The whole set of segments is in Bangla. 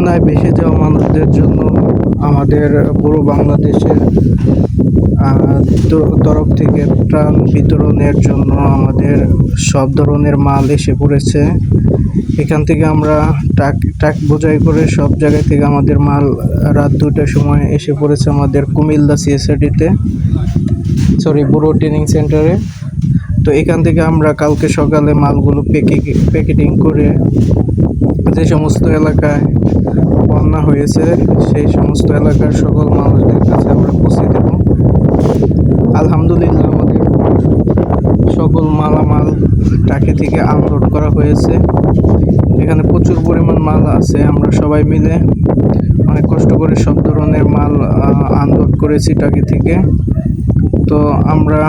বন্যায় ভেসে যাওয়া মানুষদের জন্য আমাদের পুরো বাংলাদেশের তরফ থেকে ত্রাণ বিতরণের জন্য আমাদের সব ধরনের মাল এসে পড়েছে। এখান থেকে আমরা ট্রাক ট্রাক বোঝাই করে সব জায়গা থেকে আমাদের মাল রাত দুটার সময় এসে পড়েছে আমাদের কুমিল্লা সিএসআরটিতে সরি বুড়ো ট্রেনিং সেন্টারে তো এখান থেকে আমরা কালকে সকালে মালগুলো প্যাকে প্যাকেটিং করে যে সমস্ত এলাকায় বন্যা হয়েছে, সেই সমস্ত এলাকার সকল মানুষদের কাছে আমরা পৌঁছে দেব। আলহামদুলিল্লাহ আমাদের সকল মালামাল টাকি থেকে আনলোড করা হয়েছে। এখানে প্রচুর পরিমাণ মাল আছে, আমরা সবাই মিলে অনেক কষ্ট করে সব ধরনের মাল আনলোড করেছি টাকি থেকে। তো আমরা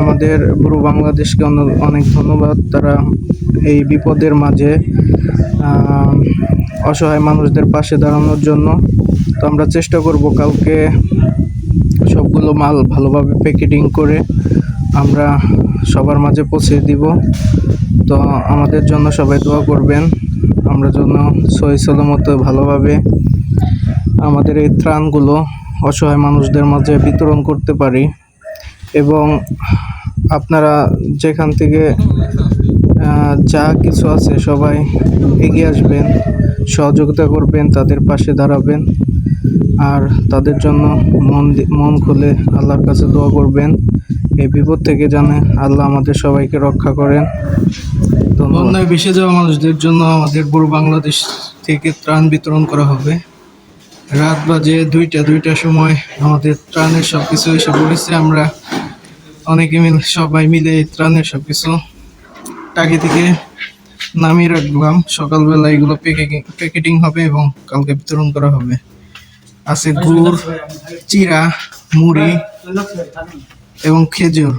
আমাদের পুরো বাংলাদেশকে অনেক ধন্যবাদ। তারা এই বিপদের মাঝে অসহায় মানুষদের পাশে দাঁড়ানোর জন্য তো আমরা চেষ্টা করব কালকে সবগুলো মাল ভালোভাবে প্যাকেটিং করে আমরা সবার মাঝে পৌঁছে দিব। তো আমাদের জন্য সবাই দোয়া করবেন। আমরা যেন সহি সালামত ভালোভাবে আমাদের এই ত্রাণগুলো অসহায় মানুষদের মাঝে বিতরণ করতে পারি এবং আপনারা যেখান থেকে যা কিছু আছে সবাই এগিয়ে আসবেন, সহযোগিতা করবেন, তাদের পাশে দাঁড়াবেন আর তাদের জন্য মন মন খুলে আল্লাহর কাছে দোয়া করবেন। এই বিপদ থেকে জানে আল্লাহ আমাদের সবাইকে রক্ষা করেন। বন্যায় ভেসে যাওয়া মানুষদের জন্য আমাদের পুরো বাংলাদেশ থেকে ত্রাণ বিতরণ করা হবে। রাত বাজে দুইটা দুইটা সময় আমাদের ত্রাণের সব কিছু এসে পড়েছে। আমরা অনেকে মিলে, সবাই মিলে ত্রাণের সব কিছু টাকি থেকে নামিয়ে রাখলাম। সকালবেলা এগুলো প্যাকেটিং প্যাকেটিং হবে এবং কালকে বিতরণ করা হবে। আছে গুড় চিরা মুড়ি এবং খেজুর।